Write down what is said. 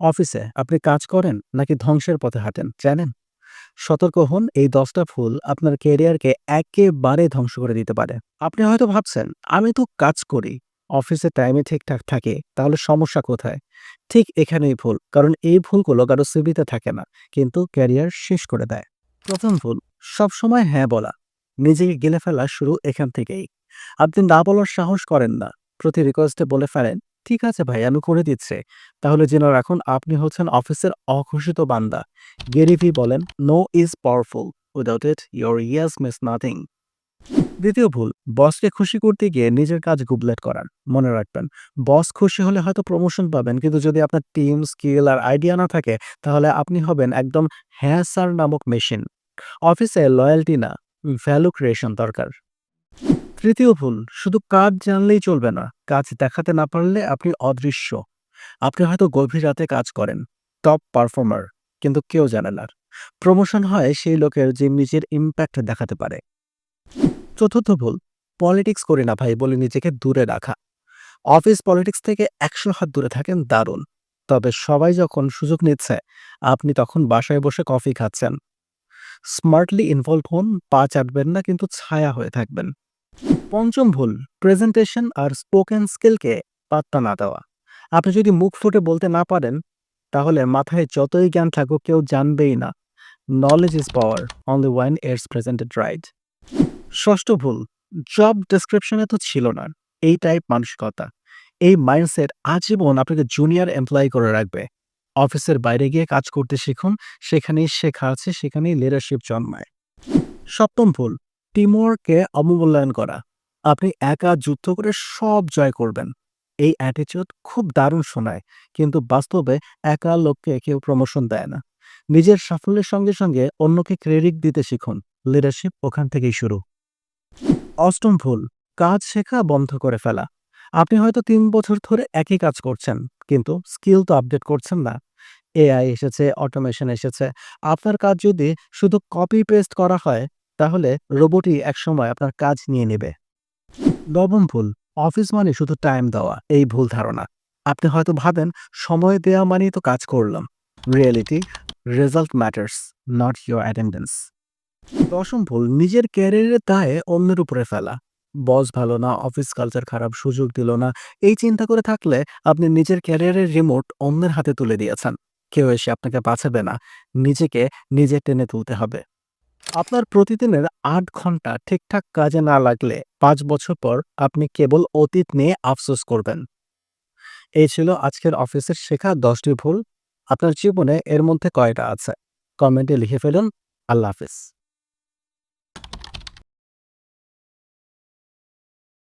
অফিসে আপনি কাজ করেন নাকি ধ্বংসের পথে হাঁটেন, জানেন? সতর্ক হন, এই দশটা ফুল আপনার ক্যারিয়ারকে একেবারে ধ্বংস করে দিতে পারে। আপনি হয়তো ভাবছেন, আমি তো কাজ করি, অফিসে টাইমে ঠিকঠাক থাকে, তাহলে সমস্যা কোথায়? ঠিক এখানেই ভুল, কারণ এই ভুলগুলো কারও সিবিতে থাকে না, কিন্তু ক্যারিয়ার শেষ করে দেয়। প্রথম ভুল, সবসময় হ্যাঁ বলা, নিজেকে গেলে ফেলা শুরু এখান থেকেই। আপনি না বলার সাহস করেন না, প্রতি রিকোয়েস্টে বলে ফেলেন ঠিক আছে ভাই, আমি করে দিচ্ছি। তাহলে জেনে রাখুন, আপনি হচ্ছেন অফিসের অঘোষিত বান্দা। গেরিভি বলেন no is powerful without it your yes miss nothing দ্বিতীয় ভুল বসকে খুশি করতে গিয়ে নিজের কাজ গুবলেট করান মনে রাখবেন বস খুশি হলে হয়তো প্রমোশন পাবেন, কিন্তু যদি আপনার টিম স্কিল আর আইডিয়া না থাকে, তাহলে আপনি হবেন একদম হ্যাঁ নামক মেশিন অফিসে লয়্যালটি না ভ্যালু ক্রিয়েশন দরকার। তৃতীয় ভুল, শুধু কাজ জানলেই চলবে না, কাজ দেখাতে না পারলে আপনি অদৃশ্য। আপনি হয়তো গভীর রাতে কাজ করেন টপ পারফর্মার কিন্তু কেউ জানে না। প্রমোশন হয় সেই লোকের যে নিজের ইম্প্যাক্ট দেখাতে পারে। চতুর্থ ভুল পলিটিক্স করি না ভাই, বলে নিজেকে দূরে রাখা। অফিস পলিটিক্স থেকে একশো হাত দূরে থাকেন, দারুণ। তবে সবাই যখন সুযোগ নিচ্ছে, আপনি তখন বাসায় বসে কফি খাচ্ছেন। স্মার্টলি ইনভলভ হন, পা চাটবেন না, কিন্তু ছায়া হয়ে থাকবেন। পঞ্চম ভুল প্রেজেন্টেশন আর স্পোকেন স্কিলকে পাত্তা না দেওয়া। আপনি যদি মুখ ফুটে বলতে না পারেন, তাহলে মাথায় যতই জ্ঞান থাকুক কেউ জানবেই না। Knowledge is power only when airs presented right ষষ্ঠ ভুল জব ডেসক্রিপশনে তো ছিল না, এই টাইপ মানসিকতা। এই মাইন্ডসেট আজীবন আপনাকে জুনিয়র এমপ্লয়ি করে রাখবে। অফিসের বাইরে গিয়ে কাজ করতে শিখুন, সেখানেই শেখা আছে, সেখানেই লিডারশিপ জন্মায়। সপ্তম ভুল টিমওয়ার্ককে অবমূল্যায়ন করা। আপনি একা যুদ্ধ করে সব জয় করবেন। এই অ্যাটিচিউড খুব দারুণ শোনায়, কিন্তু বাস্তবে একা লোককে কেউ প্রমোশন দেয় না। নিজের সাফল্যের সঙ্গে সঙ্গে অন্যকে ক্রেডিট দিতে শিখুন। লিডারশিপ ওখান থেকেই শুরু। অষ্টম ভুল, কাজ শেখা বন্ধ করে ফেলা। আপনি হয়তো তিন বছর ধরে একই কাজ করছেন, কিন্তু স্কিল তো আপডেট করছেন না। এআই এসেছে অটোমেশন এসেছে। আপনার কাজ যদি শুধু কপি পেস্ট করা হয় তাহলে রোবটই একসময় আপনার কাজ নিয়ে নেবে। নবম ভুল। অফিস মানে শুধু টাইম দেওয়া, এই ভুল ধারণা। আপনি হয়তো ভাবেন, সময় দেওয়া মানেই তো কাজ করলাম। Reality result matters not your attendance দশম ভুল, নিজের ক্যারিয়ারের দায়ে অন্যের উপরে ফেলা। বস ভালো না অফিস কালচার খারাপ, সুযোগ দিল না। এই চিন্তা করে থাকলে আপনি নিজের ক্যারিয়ারের রিমোট অন্যের হাতে তুলে দিয়েছেন। কেউ এসে আপনাকে বাঁচাবে না। নিজেকে নিজে টেনে তুলতে হবে। আপনার প্রতিদিনের আট ঘণ্টা ঠিকঠাক কাজে না লাগলে পাঁচ বছর পর আপনি কেবল অতীত নিয়ে আফসোস করবেন। এই ছিল আজকের অফিসের শেখা দশটি ভুল। আপনার জীবনে এর মধ্যে কয়টা আছে? কমেন্টে লিখে ফেলুন। আল্লাহ হাফিজ।